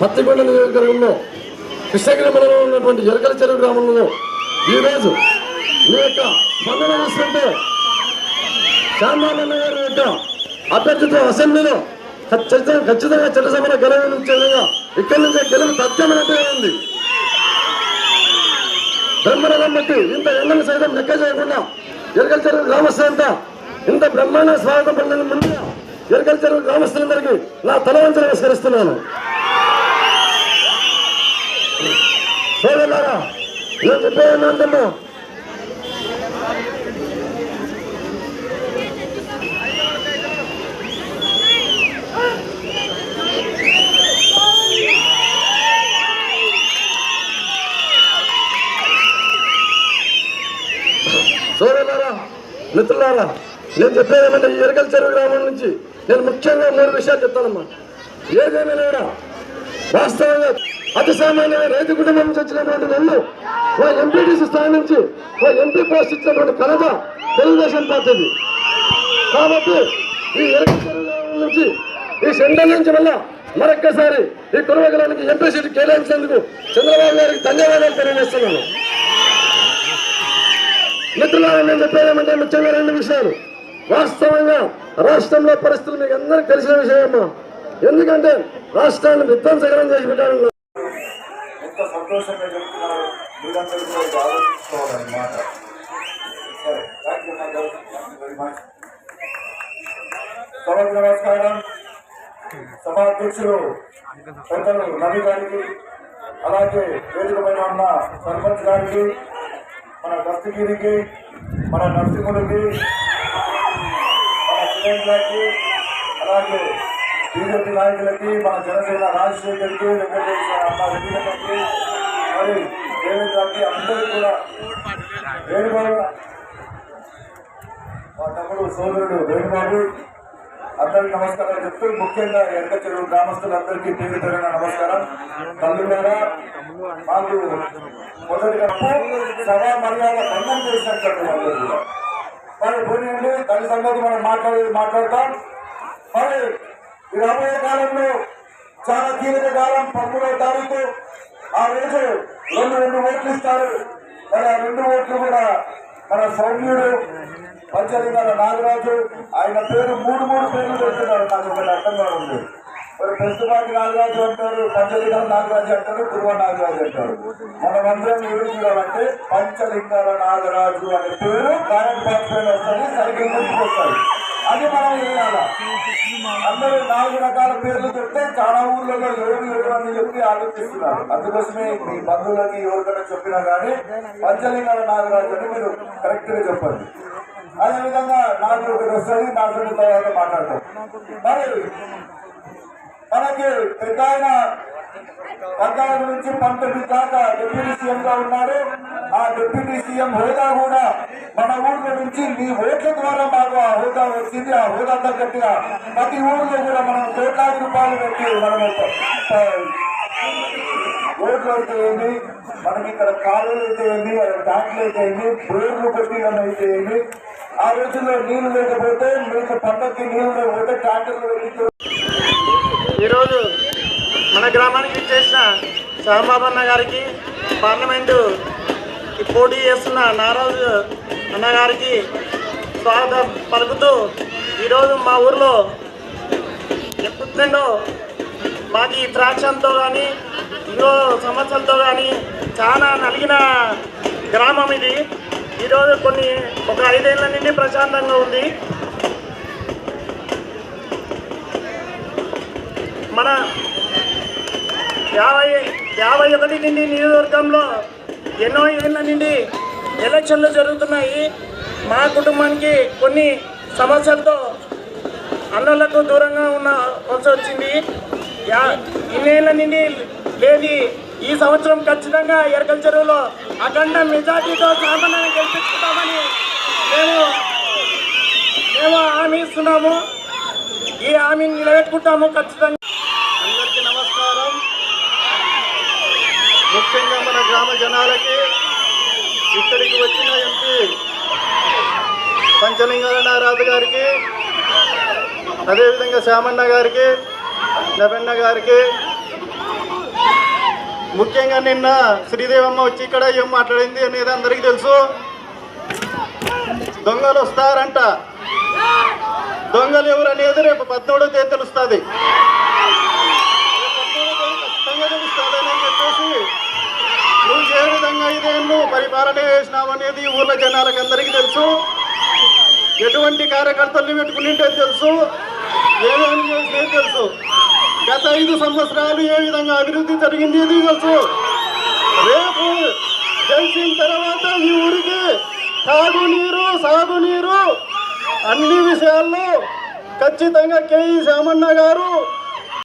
పత్తికొండ నియోజకవర్గంలో కృష్ణగిరి మండలంలో ఉన్నటువంటి ఎరకల చెరువు గ్రామంలో ఈరోజు మీ యొక్క స్పందన చూస్తుంటే శ్యామాలన్న గారి యొక్క అభ్యర్థితో అసెంబ్లీలో ఖచ్చితంగా ఖచ్చితంగా చట్టసభలో గెలవనిచ్చే విధంగా ఇక్కడి నుంచే గెలుపు తథ్యమైనట్టుగా ఉంది. బ్రహ్మరథం బట్టి ఇంత ఎండలు సైతం లెక్క చేయకుండా ఎరకల చెరువు గ్రామస్తులంతా ఇంత బ్రహ్మాండ స్వాగతం పొందిన ముందుగా ఎరకల చెరువు గ్రామస్తులందరికీ నా తలవంచ నమస్కరిస్తున్నాను. సోదరులారా నేను చెప్పేది ఏంటంటే సోదరులారా మిత్రులారా నేను చెప్పేది ఏమంటే చెరువు గ్రామం నుంచి నేను ముఖ్యంగా మూడు విషయాలు చెప్తానమ్మా. ఏదేమైనా కూడా వాస్తవంగా అతి సామాన్య రైతు కుటుంబం నుంచి వచ్చినటువంటి నన్ను మా ఎంపీటీసీ స్థాయి నుంచి మా ఎంపీ పోస్ట్ ఇచ్చినటువంటి ఘనత తెలుగుదేశం పార్టీది. కాబట్టి ఈ నుంచి ఈ సెంటర్ నుంచి వల్ల మరొక్కసారి ఈ కురవగలానికి ఎంపీ సీటు కేటాయించినందుకు చంద్రబాబు గారికి ధన్యవాదాలు తెలియజేస్తున్నాను. మిత్రులారా నేను చెప్పేదేమంటే ముఖ్యంగా రెండు విషయాలు. వాస్తవంగా రాష్ట్రంలో పరిస్థితులు మీకు అందరికీ తెలిసిన విషయమ్మా ఎందుకంటే రాష్ట్రాన్ని విధ్వంసకరం చేసి పెట్టారు ఎంత సంతోషంగా చెప్తున్నారు. మీరందరూ కూడా ఆలోచించుకోవాలన్నమాట. సరే సభకు నమస్కారం. సభాధ్యక్షులు పెద్దలు రవి గారికి అలాగే వేదిక పైన ఉన్న సర్పంచ్ గారికి మన దస్తగిరికి మన నరసింహుడికి మన కిరణ్ గారికి అలాగే బీజేపీ నాయకులకి మన జనసేన రాజశేఖర్కి వెంకటేశ్వర అమ్మ మరి దేవేంద్రకి అందరికీ కూడా వేణుబాబు మా తమ్ముడు సోదరుడు వేణుబాబు అందరికి నమస్కారం చెప్తూ ముఖ్యంగా ఎనక చెరువు గ్రామస్తులందరికీ పేరు పేరున నమస్కారం. తల్లులారా మాకు మొదటిగా సభా మర్యాద భంగం చేసినట్టు అందరూ కూడా. మరి పోనీయండి తల్లి సంగతి మనం మాట్లాడేది మాట్లాడతాం. మరి రాబోయే కాలంలో చాలా కీలక కాలం పదమూడవ తారీఖు. ఆ రోజు రెండు రెండు ఓట్లు ఇస్తారు. మరి ఆ రెండు ఓట్లు కూడా మన సౌమ్యుడు పంచలింగాల నాగరాజు. ఆయన పేరు మూడు మూడు పేర్లు పెడుతున్నారు. నాకు ఒకటి అర్థం కాదు మరి ప్రస్తుతానికి నాగరాజు అంటారు పంచలింగాల నాగరాజు అంటారు గురువ నాగరాజు అంటారు. మనమందరం ఎవరు చూడాలంటే పంచలింగాల నాగరాజు అనే పేరు కారెంట్ పాత్ర పైన వస్తుంది అది మనం వేయాలా అందరూ నాలుగు రకాల పేర్లు చెప్తే చాలా ఊర్లలో ఎవరు ఎవరు అని చెప్పి ఆలోచిస్తున్నారు. అందుకోసమే మీ బంధువులకి ఎవరికైనా చెప్పినా కానీ పంచలింగాల నాగరాజు అని మీరు కరెక్ట్గా చెప్పండి. అదేవిధంగా నాకు ఒకటి వస్తుంది నా తర్వాత మాట్లాడతాం. మరి మనకి పెద్ద ఆయన పద్నాలుగు నుంచి పంతొమ్మిది దాకా డిప్యూటీ సీఎం గా ఉన్నారు. ఆ డిప్యూటీ సీఎం హోదా కూడా మన ఊర్ల నుంచి మీ ఓట్ల ద్వారా మాకు ఆ హోదా వచ్చింది. ఆ హోదా తగ్గట్టుగా ప్రతి ఊర్లో కూడా మనం కోట్లాది రూపాయలు పెట్టి మనం రోడ్లు అయితే ఏమి మనకి ఇక్కడ కాలువలు అయితే ఏమి ట్యాంకులు అయితే ఏమి బోర్లు కొట్టిన అయితే ఏమి ఆ రోజుల్లో నీళ్ళు లేకపోతే మీకు పంటకి నీళ్ళు లేకపోతే ట్యాంకర్లు వెళ్ళి గ్రామానికి చేసిన శ్యామబాబన్న గారికి పార్లమెంటు ఈ పోటీ చేస్తున్న నారాజు అన్నగారికి స్వాగతం పలుకుతూ ఈరోజు మా ఊర్లో ఎప్పుడుండో మాకు ఈ ద్రాక్షంతో కానీ ఇంకో సమస్యలతో కానీ చాలా నలిగిన గ్రామం ఇది. ఈరోజు కొన్ని ఒక ఐదేళ్ళ నుండి ప్రశాంతంగా ఉంది. మన యాభై యాభై ఒకటి నుండి నియోజకవర్గంలో ఎన్నో ఏళ్ళ నుండి ఎలక్షన్లు జరుగుతున్నాయి. మా కుటుంబానికి కొన్ని సమస్యలతో అన్నలకు దూరంగా ఉన్న వలస వచ్చింది. యా ఇన్నేళ్ళ నుండి లేని ఈ సంవత్సరం ఖచ్చితంగా ఎరకల చెరువులో అఖండ మెజార్టీతో సామాన్యంగా గెలిపించుకుంటామని మేము మేము హామీ ఇస్తున్నాము. ఈ హామీని నిలబెట్టుకుంటాము ఖచ్చితంగా అందరికీ నమస్కారం ముఖ్యంగా మన గ్రామ జనాలకి ఇక్కడికి వచ్చిన ఎంపీ పంచలింగాల గారికి అదేవిధంగా శ్యామన్న గారికి నవెన్న గారికి ముఖ్యంగా నిన్న శ్రీదేవమ్మ వచ్చి ఇక్కడ ఏం మాట్లాడింది అనేది అందరికీ తెలుసు. దొంగలు వస్తారంట. దొంగలు ఎవరు అనేది రేపు పద్మూడో తేదీ తెలుస్తుంది. ఖచ్చితంగా తెలుస్తుందని చెప్పేసి ఏ విధంగా ఐదేళ్ళు పరిపాలన చేసినావు అనేది ఊర్ల జనాలకు అందరికీ తెలుసు. ఎటువంటి కార్యకర్తల్ని పెట్టుకునింటే తెలుసు. ఏమేమి చేసినది తెలుసు. గత ఐదు సంవత్సరాలు ఏ విధంగా అభివృద్ధి జరిగింది ఇది తెలుసు. రేపు గెలిచిన తర్వాత ఈ ఊరికి తాగునీరు సాగునీరు అన్ని విషయాల్లో ఖచ్చితంగా కేఈ శామన్న గారు